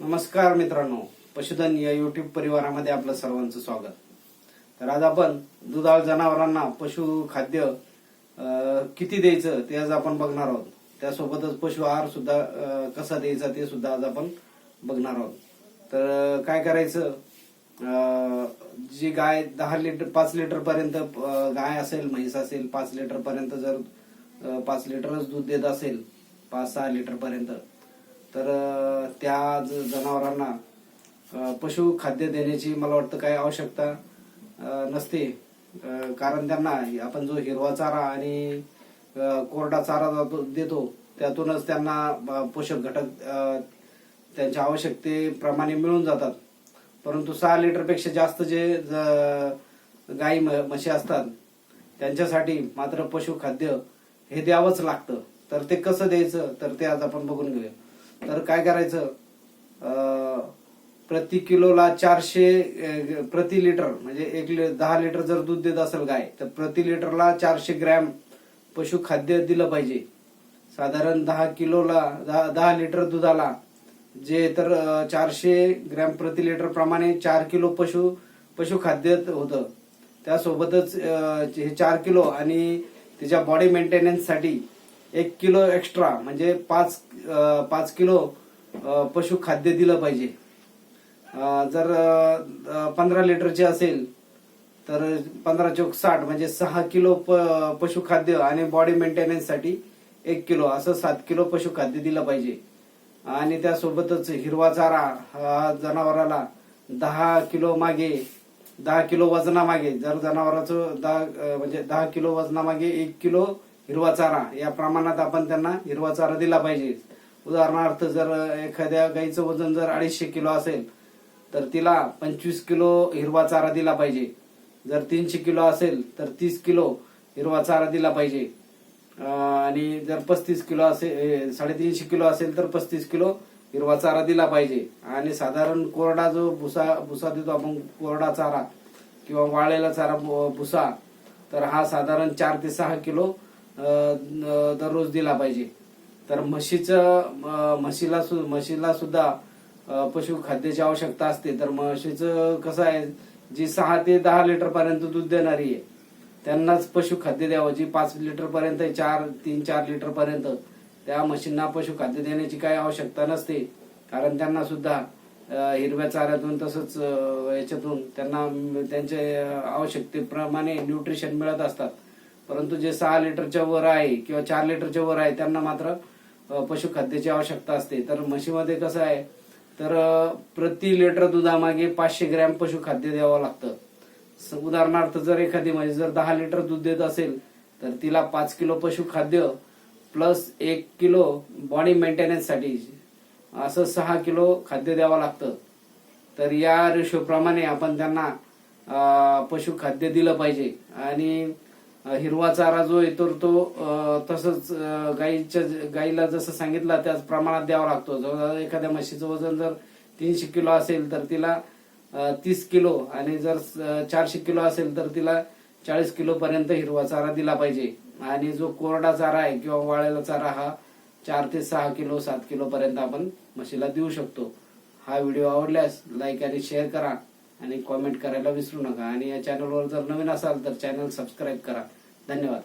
नमस्कार मित्रांनो पशुधन या युट्यूब परिवारामध्ये आपलं सर्वांचं स्वागत. तर आज आपण दुधाळ जनावरांना पशु खाद्य किती द्यायचं ते आज आपण बघणार आहोत. त्यासोबतच पशु आहार सुद्धा कसा द्यायचा ते सुद्धा आज आपण बघणार आहोत. तर काय करायचं? जी गाय दहा लिटर पाच लिटर पर्यंत गाय असेल म्हैस असेल पाच लिटर पर्यंत जर पाच लिटरच दूध देत असेल पाच सहा लिटर पर्यंत तर त्या जनावरांना पशु खाद्य देण्याची मला वाटतं काही आवश्यकता नसते. कारण त्यांना आपण जो हिरवा चारा आणि कोरडा चारा जातो- देतो त्यातूनच त्यांना पोषक घटक त्यांच्या आवश्यकतेप्रमाणे मिळून जातात. परंतु सहा लिटरपेक्षा जास्त जे ज- गाई म्हशी असतात त्यांच्यासाठी मात्र पशुखाद्य हे द्यावंच लागतं. तर ते कसं द्यायचं? तर ते आज आपण बघून घेऊया. तर काय करायचं? प्रति किलोला चारशे प्रति लिटर म्हणजे एक लि- दहा लिटर जर दूध देत असेल गाय तर प्रति लिटरला चारशे ग्रॅम पशुखाद्य दिलं पाहिजे. साधारण दहा किलोला दहा दहा लिटर दुधाला जे तर चारशे ग्रॅम प्रति लिटर प्रमाणे चार किलो पशु पशुखाद्य होतं. त्यासोबतच हे चार किलो आणि त्याच्या बॉडी मेंटेनन्ससाठी एक किलो एक्स्ट्रा म्हणजे पाच पाच किलो पशु पशुखाद्य दिलं पाहिजे. जर पंधरा लिटरचे असेल तर पंधरा चौक साठ म्हणजे सहा किलो प- पशुखाद्य आणि बॉडी मेंटेनन्ससाठी एक किलो असं सात किलो पशुखाद्य दिलं पाहिजे. आणि त्यासोबतच हिरवा चारा हा जनावराला दहा किलो मागे दहा किलो वजनामागे जर जनावराचं दहा म्हणजे दहा किलो वजनामागे एक किलो हिरवा चारा या प्रमाणात आपण त्यांना हिरवा चारा दिला पाहिजे. उदाहरणार्थ जर एखाद्या गाईचं वजन जर अडीचशे किलो असेल तर तिला पंचवीस किलो हिरवा चारा दिला पाहिजे. जर तीनशे किलो असेल तर तीस किलो हिरवा चारा दिला पाहिजे. आणि जर पस्तीस किलो असेल साडेतीनशे किलो असेल तर पस्तीस किलो हिरवा चारा दिला पाहिजे. आणि साधारण कोरडा जो भुसा भुसा देतो आपण कोरडा चारा किंवा वाळलेला चारा भुसा तर हा साधारण चार ते सहा किलो दररोज दिला पाहिजे. तर म्हशीचं म्हशीला सु- म्हशीला सुद्धा पशुखाद्याची आवश्यकता असते. तर म्हशीचं कसं आहे जी सहा ते दहा लिटर पर्यंत दूध देणारी आहे त्यांनाच पशुखाद्य द्यावं. जी पाच लिटर पर्यंत आहे, चार तीन चार लिटर पर्यंत त्या म्हशींना पशुखाद्य देण्याची काही आवश्यकता नसते. कारण त्यांना सुद्धा हिरव्या चाऱ्यातून तसंच याच्यातून त्यांना त्यांच्या आवश्यकतेप्रमाणे न्यूट्रिशन मिळत असतात. परंतु जे सहा लिटरच्या वर आहे किंवा चार लिटरच्या वर आहे त्यांना मात्र पशुखाद्याची आवश्यकता असते. तर म्हशीमध्ये कसं आहे तर प्रति लिटर दुधामागे पाचशे ग्रॅम पशुखाद्य द्यावं लागतं. उदाहरणार्थ जर एखादी म्हशी जर दहा लिटर दूध देत असेल तर तिला पाच किलो पशुखाद्य प्लस एक किलो बॉडी मेंटेनन्ससाठी असं सहा किलो खाद्य द्यावं लागतं. तर या रेशोप्रमाणे आपण त्यांना पशुखाद्य दिलं पाहिजे. आणि हिरवा चारा जो येतो तो तसंच गाईच्या गाईला जसं सांगितलं त्याच प्रमाणात द्यावा लागतो. जवळजवळ एखाद्या म्हशीचं वजन जर तीनशे किलो असेल तर तिला तीस किलो आणि जर चारशे किलो असेल तर तिला चाळीस किलो पर्यंत हिरवा चारा दिला पाहिजे. आणि जो कोरडा चारा आहे किंवा वाळलेला चारा हा चार ते सहा किलो सात किलो पर्यंत आपण म्हशीला देऊ शकतो. हा व्हिडिओ आवडल्यास लाईक आणि शेअर करा आणि कॉमेंट करायला विसरू नका. आणि या चॅनलवर जर नवीन असाल तर चॅनल सबस्क्राईब करा. धन्यवाद.